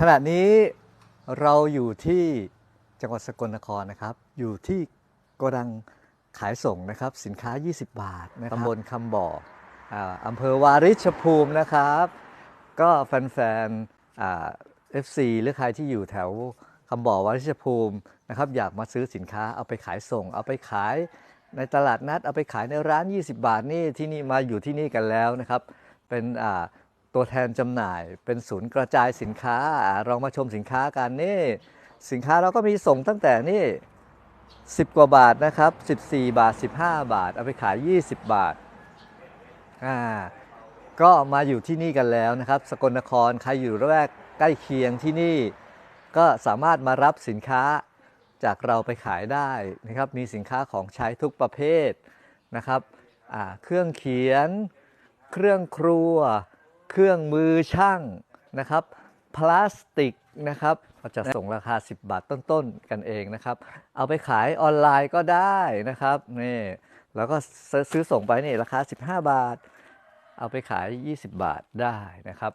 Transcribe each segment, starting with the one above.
ขณะนี้เราอยู่ที่จังหวัดสกลนครนะครับ อยู่ที่โกดังขายส่งนะครับ สินค้า 20 บาทนะครับตำบลคำบ่ออ่าอำเภอวาริชภูมินะครับ ก็แฟนๆอ่า FC หรือใครที่อยู่แถวคำบ่อวาริชภูมินะครับ อยากมาซื้อสินค้าเอาไปขายส่ง เอาไปขายในตลาดนัด เอาไปขายในร้าน 20 บาทนี่ที่นี่มาอยู่ที่นี่กันแล้วนะครับ เป็นอ่า ตัวแทนจำหน่ายเป็นศูนย์กระจายสินค้าอ่าเรามาชมสินค้ากันนี่ สินค้าเราก็มีส่งตั้งแต่นี่10 กว่าบาทนะครับ 14 บาท 15 บาท เอาไปขาย 20 บาทอ่าก็มาอยู่ที่นี่กันแล้วนะครับ สกลนครใครอยู่ระแวกใกล้เคียงที่นี่ ก็สามารถมารับสินค้าจากเราไปขายได้นะครับ มีสินค้าของใช้ทุกประเภทนะครับอ่าเครื่องเขียน เครื่องครัว เครื่องมือช่างนะครับ พลาสติกนะครับเราจะส่งราคา 10 บาทต้นๆ กันเองนะครับ เอาไปขายออนไลน์ก็ได้นะครับนี่แล้วก็ซื้อส่งไปนี่ราคา 15 บาท เอาไปขาย 20 บาทได้นะครับ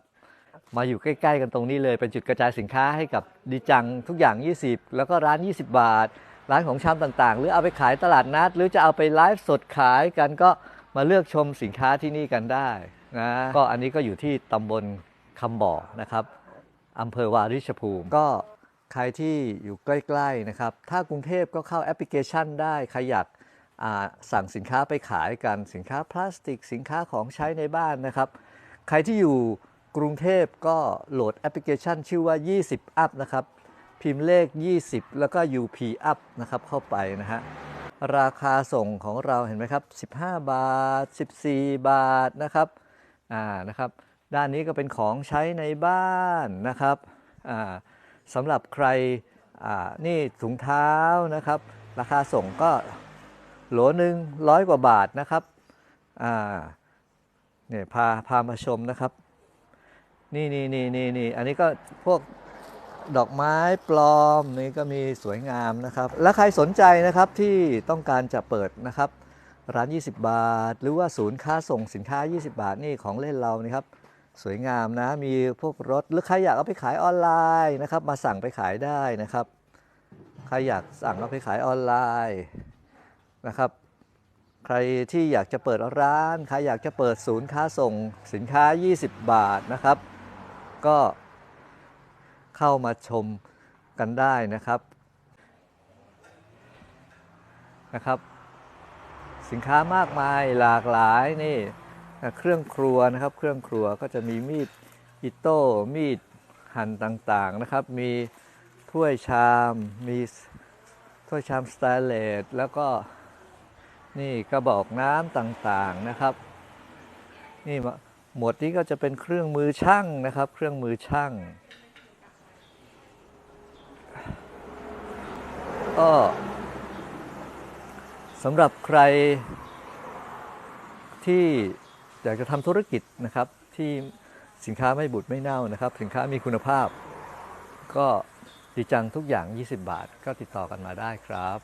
มาอยู่ใกล้ๆกันตรงนี้เลย เป็นจุดกระจายสินค้าให้กับดีจังทุกอย่าง 20 แล้วก็ร้าน 20 บาท ร้านของชำต่างๆ หรือเอาไปขายตลาดนัด หรือจะเอาไปไลฟ์สดขายกันก็มาเลือกชมสินค้าที่นี่กันได้ นะก็อันนี้ก็อยู่ที่ตำบลคำบ่อนะครับอำเภอวาริชภูมิ ก็ใครที่อยู่ใกล้ๆนะครับ ถ้ากรุงเทพก็เข้าแอปพลิเคชันได้ใครอยากสั่งสินค้าไปขายกันสินค้าพลาสติก สินค้าของใช้ในบ้านนะครับ ใครที่อยู่กรุงเทพก็โหลดแอปพลิเคชันชื่อว่า 20 up นะครับ พิมพ์เลข 20 แล้วก็ UP up นะครับเข้าไปนะฮะราคาส่งของเราเห็นไหมครับ 15 บาท 14 บาทนะครับ อ่านะครับด้านนี้ก็เป็นของใช้ในบ้านนะครับอ่าสำหรับใครอ่านี่ถุงเท้านะครับ ราคาส่งก็โหลหนึ่งร้อยกว่าบาทนะครับอ่าเนี่ยพาพามาชมนะครับ นี่นี่นี่นี่นี่อันนี้ก็พวกดอกไม้ปลอมนี่ก็มีสวยงามนะครับ และใครสนใจนะครับที่ต้องการจะเปิดนะครับ ร้าน 20 บาท หรือว่าศูนย์ค้าส่งสินค้า 20 บาทนี่ของเล่นเรานี่ครับ สวยงามนะ มีพวกรถหรือใครอยากเอาไปขายออนไลน์นะครับ มาสั่งไปขายได้นะครับ ใครอยากสั่งเอาไปขายออนไลน์นะครับ ใครที่อยากจะเปิดร้าน ใครอยากจะเปิดศูนย์ค้าส่งสินค้า 20 บาทนะครับ ก็เข้ามาชมกันได้นะครับนะครับ สินค้ามากมายหลากหลายนี่เครื่องครัวนะครับ เครื่องครัวก็จะมีมีดอิโต้มีดหั่นต่างๆนะครับ มีถ้วยชามมีถ้วยชามสแตนเลสแล้วก็นี่กระบอกน้ำต่างๆนะครับ นี่หมวดนี้ก็จะเป็นเครื่องมือช่างนะครับ เครื่องมือช่างก็ สำหรับใครที่อยากจะทำธุรกิจนะครับ ที่สินค้าไม่บูดไม่เน่านะครับ สินค้ามีคุณภาพ ก็ดีจังทุกอย่าง 20 บาท ก็ติดต่อกันมาได้ครับ